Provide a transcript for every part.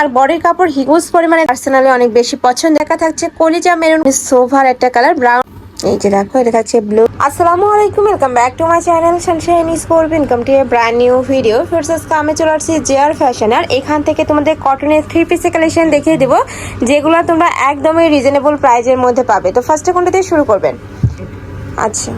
আর বডির কাপড় হিউজ পরিমাণে পার্সোনালি অনেক বেশি পছন্দ। দেখা থাকছে কলিজা মেরুন সোভার একটা কালার ব্রাউন এই যে দেখো, এটা থাকছে ব্লু আসসালামু আলাইকুম welcome back to my channel Sunshine Sport income to brand new video first কামে চলে আসছি জেআর ফ্যাশন আর এখান থেকে তোমাদের কটনের থ্রি পিসের কালেকশন দেখিয়ে দেবো, যেগুলো তোমরা একদমই রিজনেবল প্রাইজের মধ্যে পাবে। তো ফার্স্টে কোনটা দিয়ে শুরু করবেন? আচ্ছা।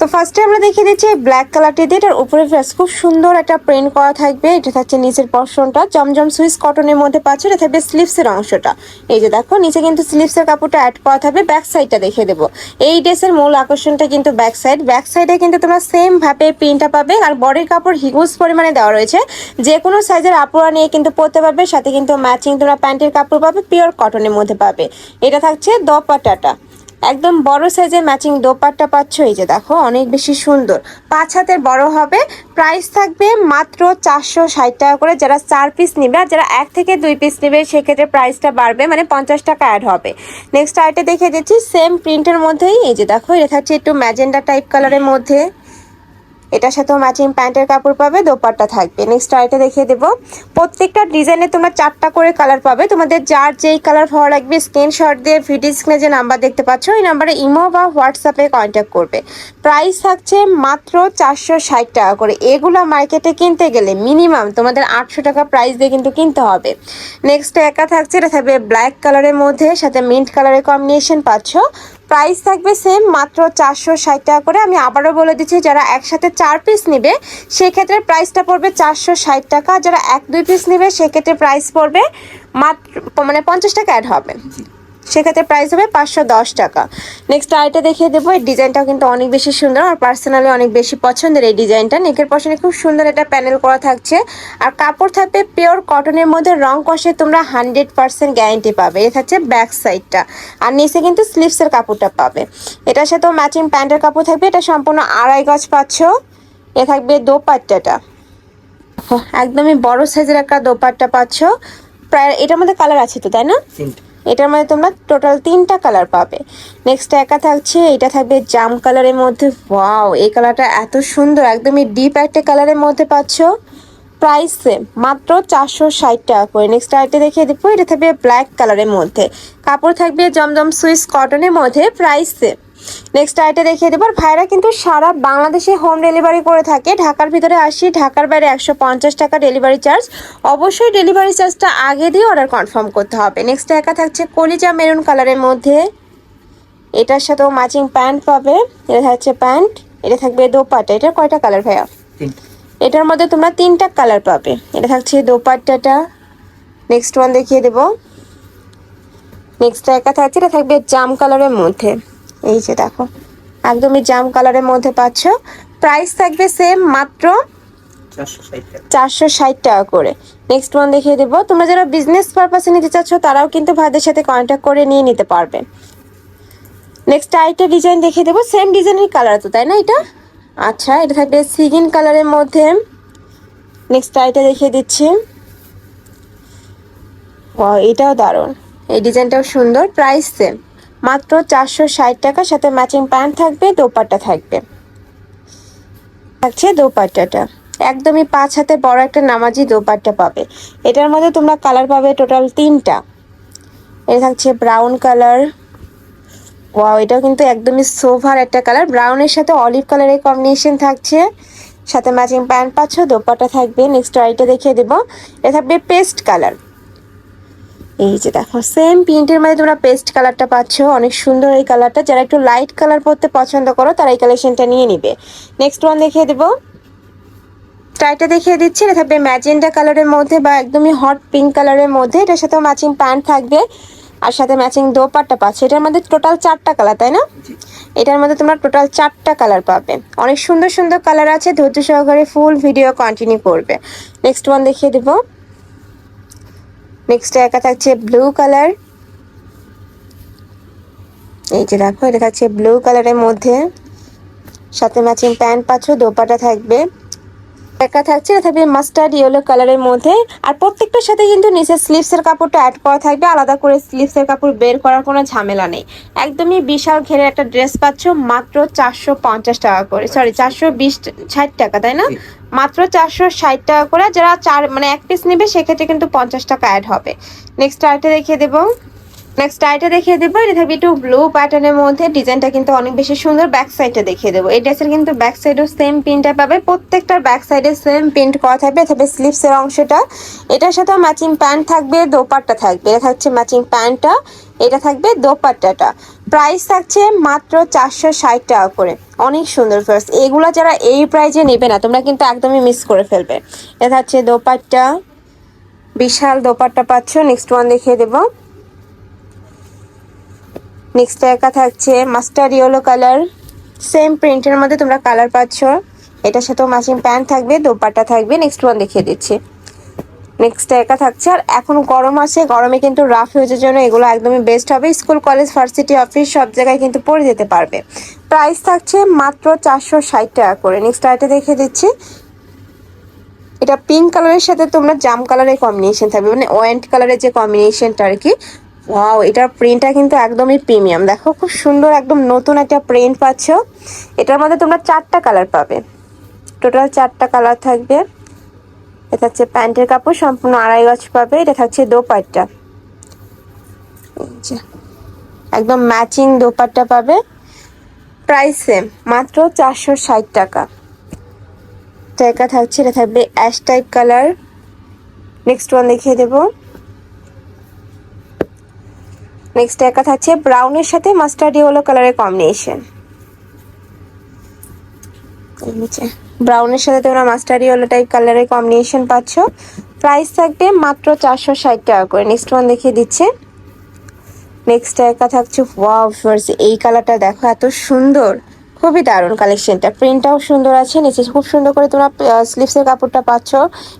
তো ফার্স্টে আমরা দেখিয়ে দিচ্ছি ব্ল্যাক কালারটি দিয়ে এটার উপরে ফ্রেস খুব সুন্দর একটা প্রিন্ট করা থাকবে। এটা থাকছে নিচের পর্শনটা জমজম সুইস কটনের মধ্যে পাচ্ছ, এটা থাকবে স্লিভসের অংশটা। এই যে দেখো, নিচে কিন্তু স্লিভসের কাপড়টা অ্যাড করা থাকবে। ব্যাক সাইডটা দেখিয়ে দেবো। এই ড্রেসের মূল আকর্ষণটা কিন্তু ব্যাক সাইড ব্যাক সাইডে কিন্তু তোমরা সেম ভাবে প্রিন্টটা পাবে আর বডির কাপড় হিউজ পরিমাণে দেওয়া রয়েছে। যে কোনো সাইজের আপুরা নিয়ে কিন্তু পরতে পারবে, সাথে কিন্তু ম্যাচিং তোমরা প্যান্টের কাপড় পাবে পিওর কটনের মধ্যে পাবে। এটা থাকছে দপাটাটা একদম বড় সাইজের ম্যাচিং দোপাট্টা পাচ্ছ। এই যে দেখো, অনেক বেশি সুন্দর। পাঁচ হাতের বড় হবে। প্রাইস থাকবে মাত্র চারশো ষাট টাকা করে। যারা চার পিস নেবে আর যারা এক থেকে দুই পিস নেবে, সেক্ষেত্রে প্রাইসটা বাড়বে মানে পঞ্চাশ টাকা অ্যাড হবে। নেক্সট আইটে দেখে দিচ্ছি সেম প্রিন্টের মধ্যেই, এই যে দেখো, এটা থাকছে একটু ম্যাজেন্ডা টাইপ কালারের মধ্যে। এটার সাথেও ম্যাচিং প্যান্টের কাপড় পাবে, দোপাট্টা থাকবে। নেক্সট আইটে দেখিয়ে দেবো। প্রত্যেকটা ডিজাইনে তোমরা চারটা করে কালার পাবে। তোমাদের যার যেই কালার ভালো লাগবে স্ক্রিনশট দিয়ে ভিডিও স্ক্রিনে যে নাম্বার দেখতে পাচ্ছ, ওই নাম্বারে ইমো বা হোয়াটসঅ্যাপে কন্ট্যাক্ট করবে। প্রাইস থাকছে মাত্র চারশো ষাট টাকা করে। এগুলো মার্কেটে কিনতে গেলে মিনিমাম তোমাদের আটশো টাকা প্রাইস দিয়ে কিন্তু কিনতে হবে। নেক্সট একা থাকছে, এটা থাকবে ব্ল্যাক কালারের মধ্যে, সাথে মিন্ট কালারের কম্বিনেশন পাচ্ছ। প্রাইস থাকবে সেম মাত্র চারশো ষাট টাকা করে। আমি আবারও বলে দিচ্ছি, যারা একসাথে চার পিস নেবে, সেক্ষেত্রে প্রাইসটা পড়বে চারশো ষাট টাকা। যারা এক দুই পিস নেবে, সেক্ষেত্রে প্রাইস পড়বে মাত্র মানে পঞ্চাশ টাকা অ্যাড হবে। সেক্ষেত্রে প্রাইস হবে পাঁচশো দশ টাকা। নেক্সট আইটা দেখিয়ে দেবো, এই ডিজাইনটাও কিন্তু অনেক বেশি সুন্দর আর পার্সোনালি অনেক বেশি পছন্দের এই ডিজাইনটা নেকের পশনে খুব সুন্দর একটা প্যানেল করা থাকছে। আর কাপড় থাকবে পিওর কটনের মধ্যে, রং কষে তোমরা হান্ড্রেড পার্সেন্ট গ্যারেন্টি পাবে। এটা থাকছে ব্যাক সাইডটা আর নিচে কিন্তু স্লিভসের কাপড়টা পাবে। এটার সাথেও ম্যাচিং প্যান্টের কাপড় থাকবে, এটা সম্পূর্ণ আড়াই গজ পাচ্ছ এ থাকবে দোপাট্টাটা। একদমই বড় সাইজের একটা দোপাট্টা পাচ্ছ প্রায়, এটার মধ্যে কালার আছে তো, তাই না? এটার মধ্যে তোমরা টোটাল তিনটা কালার পাবে। নেক্সট একা থাকছে, এটা থাকবে জাম কালারের মধ্যে। ওয়াও এই কালারটা এত সুন্দর, একদমই ডিপ একটা কালারের মধ্যে পাচ্ছ। প্রাইস সেম মাত্র চারশো ষাট টাকা করে। নেক্সট আইটে দেখিয়ে দেবো, এটা থাকবে ব্ল্যাক কালারের মধ্যে। কাপড় থাকবে জমজম সুইস কটনের মধ্যে প্রাইস সেম নেক্সট আইটে দেখিয়ে দেবো। আর ভাইরা কিন্তু সারা বাংলাদেশে হোম ডেলিভারি করে থাকে। ঢাকার ভিতরে আসি ঢাকার বাইরে একশো পঞ্চাশ টাকা ডেলিভারি চার্জ অবশ্যই ডেলিভারি চার্জটা আগে দিয়ে অর্ডার কনফার্ম করতে হবে। নেক্সট একা থাকছে কলিজা মেরুন কালারের মধ্যে। এটার সাথেও ম্যাচিং প্যান্ট পাবে। এটা থাকছে প্যান্ট এটা থাকবে দোপাট্টা। এটার কয়টা কালার ভাইয়া? এটার মধ্যে তোমরা তিনটা কালার পাবে। এটা থাকছে দোপাট্টাটা। নেক্সট ওয়ান দেখিয়ে দেবো। নেক্সট একা থাকছে এটা থাকবে জাম কালারের মধ্যে। এই যে দেখো, একদমই জাম কালারের মধ্যে পাচ্ছ। প্রাইস থাকবে সেম মাত্র চারশো ষাট টাকা করে। নেক্সট ওয়ান দেখিয়ে দেবো। তোমরা যারা বিজনেস পারপাসে নিতে চাচ্ছ, তারাও কিন্তু ভাইদের সাথে কন্ট্যাক্ট করে নিয়ে নিতে পারবে। নেক্সট আইটা ডিজাইন দেখিয়ে দেবো। সেম ডিজাইনের কালার তো, তাই না এটা? আচ্ছা এটা থাকবে সিগিন কালারের মধ্যে। নেক্সট আইটা দেখিয়ে দিচ্ছি। ও এটাও দারুণ। এই ডিজাইনটাও সুন্দর। প্রাইস সেম মাত্র চারশো ষাট টাকা সাথে ম্যাচিং প্যান্ট থাকবে, দোপাট্টা থাকবে। থাকছে দোপাট্টাটা। একদমই পাঁচ হাতে বড় একটা নামাজি দোপাট্টা পাবে। এটার মধ্যে তোমরা কালার পাবে টোটাল তিনটা। এটা থাকছে ব্রাউন কালার ওয়াও এটাও কিন্তু একদমই সোভার একটা কালার ব্রাউনের সাথে অলিভ কালারের কম্বিনেশন থাকছে। সাথে ম্যাচিং প্যান্ট পাচ্ছ, দোপাট্টা থাকবে। নেক্সট আইটা দেখিয়ে দেবো। এটা থাকবে পেস্ট কালার এই যে দেখো সেম প্রিন্টের মধ্যে তোমরা পেস্ট কালারটা পাচ্ছ। অনেক সুন্দর এই কালারটা যারা একটু লাইট কালার পরতে পছন্দ করো, তারা এই কালেকশনটা নিয়ে নিবে। নেক্সট ওয়ান দেখিয়ে দেবো। ট্রাইটা দেখিয়ে দিচ্ছি। এটা থাকবে ম্যাজেন্ডা কালারের মধ্যে বা একদমই হট পিঙ্ক কালারের মধ্যে। এটার সাথেও ম্যাচিং প্যান্ট থাকবে। আর সাথে ম্যাচিং দোপাট্টা পাচ্ছে। এটার মধ্যে টোটাল চারটা কালার তাই না? এটার মধ্যে তোমরা টোটাল চারটা কালার পাবে। অনেক সুন্দর সুন্দর কালার আছে। ধৈর্য সহকারে ফুল ভিডিও কন্টিনিউ করবে। নেক্সট ওয়ান দেখিয়ে দেবো। নেক্সট একা থাকছে ব্লু কালার এই যে দেখো, এটা থাকছে ব্লু কালারের মধ্যে। সাথে ম্যাচিং প্যান্ট পাচ্ছ, দোপাটা থাকবে। একা থাকছে এটা থাকবে মাস্টার্ড ইয়েলো কালারের মধ্যে। আর প্রত্যেকটার সাথে কিন্তু নিচে স্লিভসের কাপড়টা অ্যাড করা থাকবে। আলাদা করে স্লিভসের কাপড় বের করার কোনো ঝামেলা নেই। একদমই বিশাল ঘেরের একটা ড্রেস পাচ্ছ মাত্র চারশো পঞ্চাশ টাকা করে। সরি চারশো বিশ ষাট টাকা তাই না? মাত্র চারশো ষাট টাকা করে। যারা চার মানে এক পিস নেবে সেক্ষেত্রে কিন্তু পঞ্চাশ টাকা অ্যাড হবে। নেক্সট আরেকটা দেখিয়ে দেবো। নেক্সট আইটা দেখিয়ে দেবো। এটা থাকবে একটু ব্লু প্যাটার্নের মধ্যে। ডিজাইনটা কিন্তু অনেক বেশি সুন্দর। ব্যাক সাইডটা দেখিয়ে দেবো। এই ড্রেসের কিন্তু ব্যাক সাইডেও সেম প্রিন্টটা পাবে। প্রত্যেকটার ব্যাক সাইডে সেম প্রিন্ট করা থাকবে। থাকবে স্লিভসের অংশটা। এটার সাথেও ম্যাচিং প্যান্ট থাকবে। দোপাট্টা থাকবে। এটা থাকছে ম্যাচিং প্যান্টটা এটা থাকবে দোপাট্টাটা। প্রাইস থাকছে মাত্র চারশো ষাট টাকা করে। অনেক সুন্দর ফার্স্ট এগুলো যারা এই প্রাইজে নেবে না, তোমরা কিন্তু একদমই মিস করে ফেলবে। এটা থাকছে দোপাট্টা। বিশাল দোপাট্টা পাচ্ছ। নেক্সট ওয়ান দেখিয়ে দেবো। নেক্সট একা থাকছে মাস্টার ইয়েলো কালার সেম প্রিন্টের মধ্যে তোমরা কালার পাচ্ছ। এটার সাথেও ম্যাচিং প্যান্ট থাকবে, দোপাট্টা থাকবে নেক্সট ওয়ান দেখিয়ে দিচ্ছি। নেক্সট একা থাকছে, আর এখন গরম আছে, গরমে কিন্তু রাফ ইউজের জন্য এগুলো একদমই বেস্ট হবে। স্কুল কলেজ ভার্সিটি অফিস সব জায়গায় কিন্তু পরে যেতে পারবে। প্রাইস থাকছে মাত্র চারশো ষাট টাকা করে। নেক্সট আইটা দেখিয়ে দিচ্ছি। এটা পিঙ্ক কালারের সাথে তোমরা জাম কালারের কম্বিনেশন থাকবে। মানে ওয়েন্ট কালারের যে কম্বিনেশনটা আর কি ওয়াও এটার প্রিন্টটা কিন্তু একদমই প্রিমিয়াম দেখো, খুব সুন্দর একদম নতুন একটা প্রিন্ট পাচ্ছ। এটার মধ্যে তোমরা চারটা কালার পাবে। টোটাল চারটা কালার থাকবে। এটা হচ্ছে প্যান্টের কাপড়, সম্পূর্ণ আড়াই গজ পাবে। এটা থাকছে দোপাট্টা। একদম ম্যাচিং দোপাট্টা পাবে। প্রাইস সেম মাত্র চারশো ষাট টাকা। টাকা থাকছে, এটা থাকবে ash type colour next one দেখিয়ে দেবো। নেক্সট একা থাকছে ব্রাউনের সাথে মাস্টার্ড ইয়েলো কালারের কম্বিনেশন ব্রাউনের সাথে তোমরা মাস্টার্ড ইয়েলো টাইপ কালারের কম্বিনেশন পাচ্ছ। প্রাইস থাকবে মাত্র চারশো ষাট টাকা করে। নেক্সট ওয়ান দেখিয়ে দিচ্ছে। নেক্সট একা থাকছে ওয়াও ফার্স এই কালারটা দেখো, এত সুন্দর। খুবই দারুণ কালেকশনটা প্রিন্টটাও সুন্দর আছে, নিচে খুব সুন্দর করে তোমরা স্লিভসের কাপড়টা পাচ্ছ।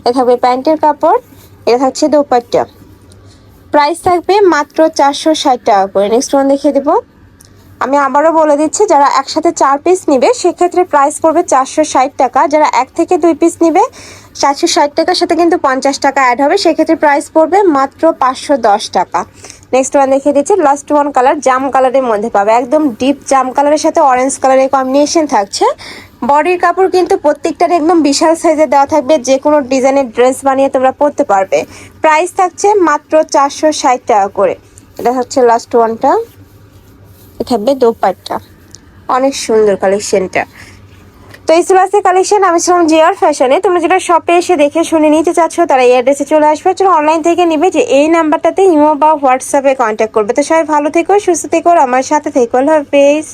এটা থাকবে প্যান্টের কাপড়, এটা থাকছে দোপাট্টা। প্রাইস থাকবে মাত্র চারশো ষাট টাকা করে। নেক্সট ওয়ান দেখিয়ে দেবো। আমি আবারও বলে দিচ্ছি, যারা একসাথে চার পিস নিবে, সেক্ষেত্রে প্রাইস পড়বে চারশো ষাট টাকা। যারা এক থেকে দুই পিস নিবে, চারশো ষাট টাকার সাথে কিন্তু পঞ্চাশ টাকা অ্যাড হবে। সেক্ষেত্রে প্রাইস পড়বে মাত্র পাঁচশো দশ টাকা। নেক্সট ওয়ান দেখিয়ে দিচ্ছি লাস্ট ওয়ান কালার জাম কালারের মধ্যে পাবে। একদম ডিপ জাম কালারের সাথে অরেঞ্জ কালারের কম্বিনেশন থাকছে। বডির কাপড় কিন্তু প্রত্যেকটার একদম বিশাল সাইজে দেওয়া থাকবে যে কোনো ডিজাইনের ড্রেস বানিয়ে তোমরা পরতে পারবে। প্রাইস থাকছে মাত্র চারশো ষাট টাকা করে। এটা হচ্ছে লাস্ট ওয়ানটা থাকবে দোপাট্টা। অনেক সুন্দর কালেকশনটা তো এই ছিল কালেকশন আমি ছিলাম জিয়ার ফ্যাশনে তোমরা যেটা শপে এসে দেখে শুনে নিতে চাচ্ছ, তারা এই অ্যাড্রেসে চলে আসবে। যারা অনলাইন থেকে নিবে যে এই নাম্বারটাতে ইমো বা হোয়াটসঅ্যাপে কন্ট্যাক্ট করবে। তো সবাই ভালো থেকো, সুস্থ থেকো আমার সাথে থেকো। হাফেজ।